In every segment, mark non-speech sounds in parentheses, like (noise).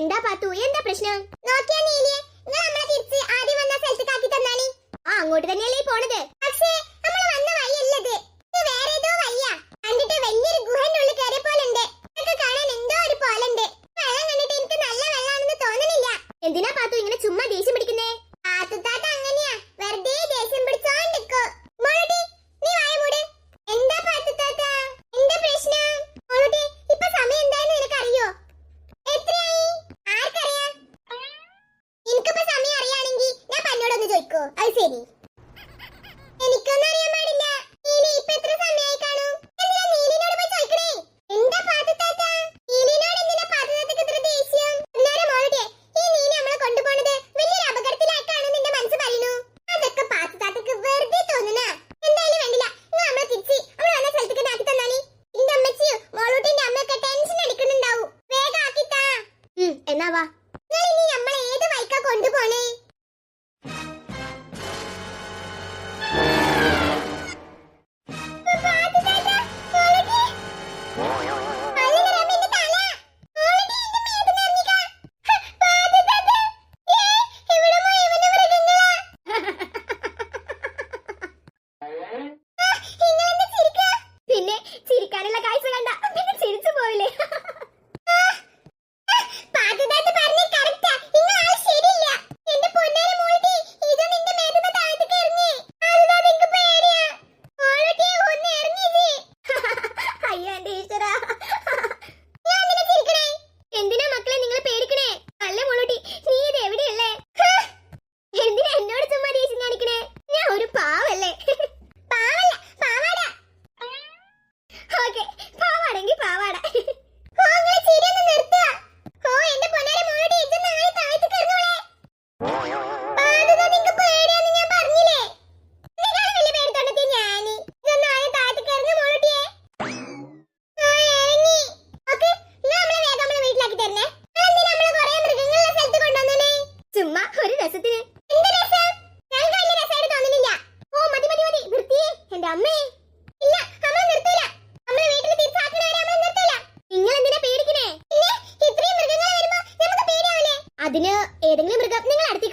എന്താ പാത്തൂയൻ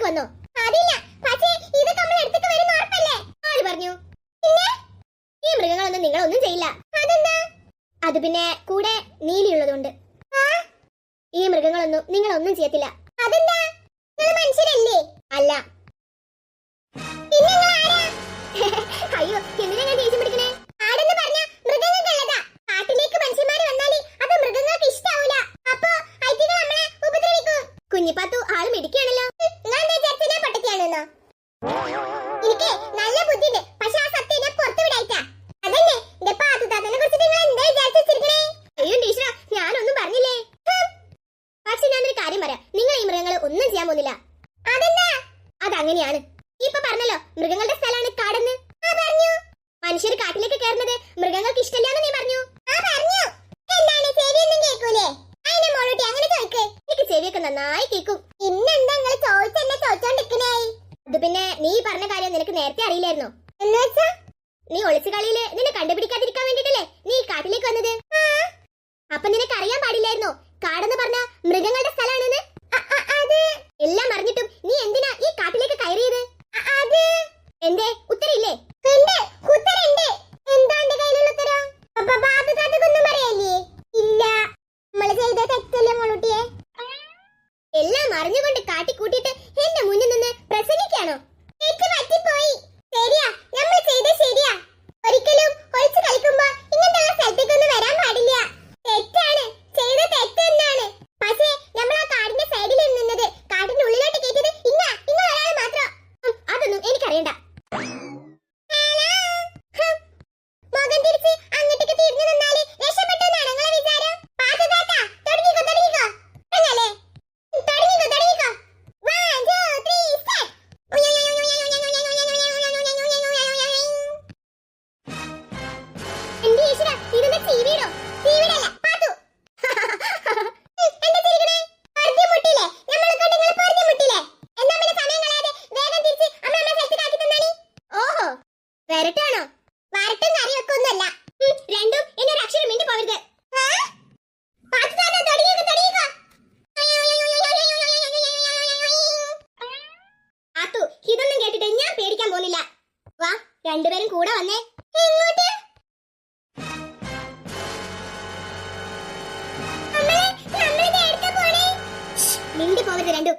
വന്നോ. അതില്ല. പക്ഷേ ഇത് നമ്മൾ എടുത്തിട്ട് വരുന്ന ഉറപ്പല്ലേ? ആര് പറഞ്ഞു. പിന്നെ? ഈ മൃഗങ്ങളൊന്നും നിങ്ങളൊന്നും ചെയ്യില്ല. അതെന്താ? അത് പിന്നെ കൂടെ നീലിയുള്ളതുകൊണ്ട് ഈ മൃഗങ്ങളൊന്നും ചെയ്യത്തില്ല. നിങ്ങൾ അല്ല. (laughs) കുഞ്ഞിപ്പാത്തു ആൾ മിടിക്കുകയാണല്ലോ കാര്യം പറയാം. നിങ്ങൾ ഈ മൃഗങ്ങൾ ഒന്നും ചെയ്യാൻ പോകുന്നില്ല. അതെന്താ അതങ്ങനെയാണ്. ഇപ്പൊ പറഞ്ഞല്ലോ മൃഗങ്ങളുടെ സ്ഥലമാണ് കാടെന്ന്. പറഞ്ഞു. മനുഷ്യർ കാട്ടിലേക്ക് കയറുന്നത് മൃഗങ്ങൾക്ക് ഇഷ്ടമില്ലാന്ന് നീ പറഞ്ഞു. പറഞ്ഞു. എന്താണ് ചെവിയൊന്നും കേൾക്കൂലേ? അതിന്റെ മോളൂട്ടി അങ്ങനെ ചോദിക്ക്. എനിക്ക് ചെവിയൊക്കെ നന്നായി കേൾക്കും. ഇന്നെന്താ നിങ്ങൾ ചോദിച്ചെന്നെ ചോദിച്ചോണ്ടിരിക്കണേ പിന്നെ നീ പറഞ്ഞ കാര്യം നിനക്ക് നേരത്തെ അറിയില്ലായിരുന്നോ? എന്നുവെച്ചാ നീ ഒളിച്ചു കളിയിൽ നിന്നെ കണ്ടുപിടിക്കാതിരിക്കാൻ വേണ്ടിട്ടല്ലേ നീ കാട്ടിലേക്ക് വന്നത്? അപ്പൊ നിനക്ക് അറിയാൻ പാടില്ലായിരുന്നോ? കാടെന്ന് പറഞ്ഞ മൃഗങ്ങളുടെ സ്ഥലമാണെന്ന് എല്ലാം അറിഞ്ഞിട്ടും നീ എന്തിനാ ഈ കാട്ടിലേക്ക് കയറിയത് അത് എന്തേ ഉത്തരയില്ലേ ഉത്തരണ്ട് എന്താ എന്റെ കയ്യിലുള്ള ഉത്തരം അപ്പൊ ബാബു താത്തക്കൊന്നും പറയല്ലേ ഇല്ല നമ്മൾ ചെയ്ത തെറ്റല്ലേ മോളൂട്ടിയെ എല്ലാം അറിഞ്ഞുകൊണ്ട് കാട്ടിക്കൂട്ടിയിട്ട് എന്റെ മുന്നിൽ നിന്ന് പ്രസംഗിക്കാണോ? ശരിയാ നമ്മൾ ചെയ്ത ശരിയാ. ഒരിക്കലും ഇതൊന്നും കേട്ടിട്ട് ഞാൻ പേടിക്കാൻ പോകുന്നില്ല. വാ രണ്ടുപേരും കൂടെ വന്നേ. എങ്ങോട്ട്? ശ്ശ്, മിണ്ടി പോവരുത് രണ്ടും.